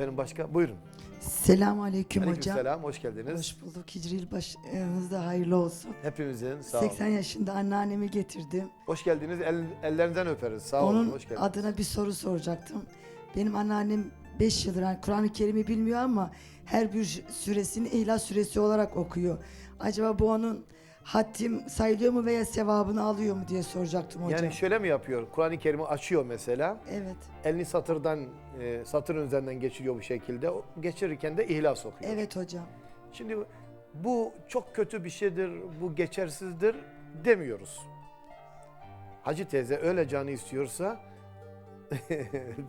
Efendim başka? Buyurun. Selamun aleyküm hocam. Aleykümselam, hoş geldiniz. Hoş bulduk. Hicri yıl başınızda hayırlı olsun. Hepimizin sağ olun. 80 yaşında anneannemi getirdim. Hoş geldiniz. El, ellerinizden öperiz. Sağ olun. Onun Hoş geldiniz. adına bir soru soracaktım. Benim anneannem 5 yıldır yani Kur'an-ı Kerim'i bilmiyor ama her bir süresini İhlas suresi olarak okuyor. Acaba bu onun hattim sayılıyor mu veya sevabını alıyor mu diye soracaktım hocam. Yani şöyle mi yapıyor? Kur'an-ı Kerim'i açıyor mesela. Evet. Elini satırdan, e, satırın üzerinden geçiriyor bu şekilde. O- Geçirirken de ihlas okuyor. Evet hocam. Şimdi bu çok kötü bir şeydir, bu geçersizdir demiyoruz. Hacı teyze öyle canı istiyorsa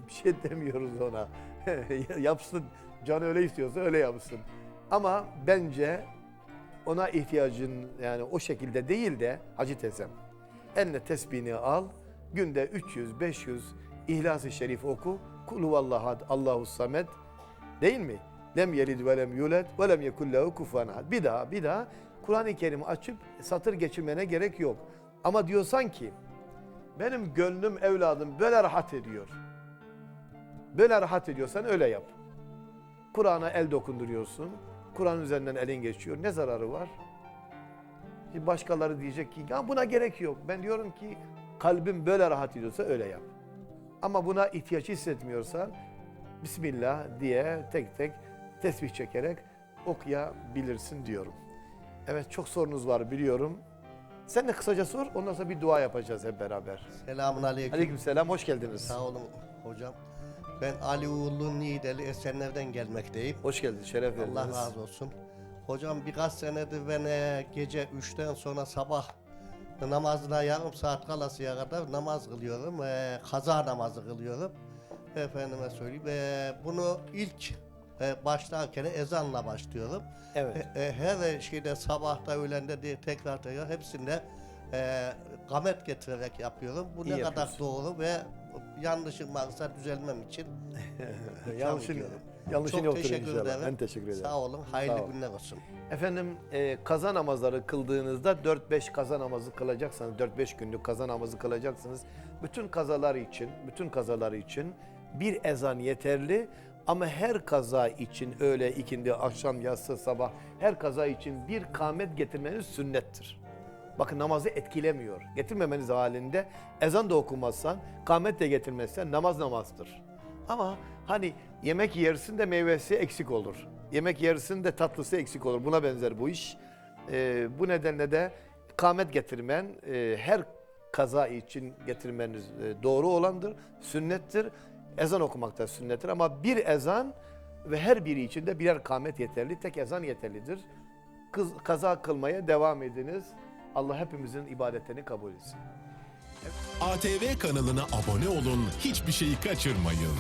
bir şey demiyoruz ona. Yapsın, canı öyle istiyorsa öyle yapsın. Ama bence ona ihtiyacın yani o şekilde değil de Hacı teyzem eline tesbihini al, günde 300, 500 İhlas-ı Şerif oku. Kul huvallahu Allahu samed değil mi? Lem yelid ve lem yulad ve lem yekul lehu kufuven. Bir daha bir daha Kur'an-ı Kerim'i açıp satır geçirmene gerek yok. Ama diyorsan ki benim gönlüm evladım böyle rahat ediyor. Böyle rahat ediyorsan öyle yap. Kur'an'a el dokunduruyorsun. Kur'an üzerinden elin geçiyor. Ne zararı var? Şimdi başkaları diyecek ki ya buna gerek yok. Ben diyorum ki kalbim böyle rahat ediyorsa öyle yap. Ama buna ihtiyaç hissetmiyorsan Bismillah diye tek tek tesbih çekerek okuyabilirsin diyorum. Evet çok sorunuz var biliyorum. Sen de kısaca sor ondan sonra bir dua yapacağız hep beraber. Selamun aleyküm. Aleykümselam hoş geldiniz. Sağ olun hocam. Ben Ali Uğurlu Niğdeli Esenler'den gelmekteyim. Hoş geldiniz, şeref verdiniz. Allah razı olsun. Hocam birkaç senedir ben e, gece 3'ten sonra sabah namazına yarım saat kalasıya kadar namaz kılıyorum. E, kaza namazı kılıyorum. Efendime söyleyeyim. e, bunu ilk e, başlarken ezanla başlıyorum. Evet. E, e, her şeyde sabahta öğlende diye tekrar tekrar hepsinde e, gamet getirerek yapıyorum. Bu İyi ne kadar yapıyorsun. doğru ve yanlışım varsa düzelmem için yanlışın, yanlışın çok yoktur teşekkür inşallah. ederim. Ben teşekkür ederim. Sağ olun. Hayırlı Sağ günler olsun. Efendim e, kaza namazları kıldığınızda 4-5 kaza namazı kılacaksanız 4-5 günlük kaza namazı kılacaksınız. Bütün kazalar için, bütün kazalar için bir ezan yeterli ama her kaza için öğle, ikindi, akşam, yatsı, sabah her kaza için bir kâmet getirmeniz sünnettir. Bakın namazı etkilemiyor. Getirmemeniz halinde ezan da okumazsan, kâmet de getirmezsen namaz namazdır. Ama hani yemek yersin de meyvesi eksik olur. Yemek yersin de tatlısı eksik olur. Buna benzer bu iş. Ee, bu nedenle de kâmet getirmen e, her kaza için getirmeniz e, doğru olandır, sünnettir. Ezan okumak da sünnettir ama bir ezan ve her biri için de birer kâmet yeterli, tek ezan yeterlidir. Kız, kaza kılmaya devam ediniz. Allah hepimizin ibadetlerini kabul etsin. ATV kanalına abone olun, hiçbir şeyi kaçırmayın.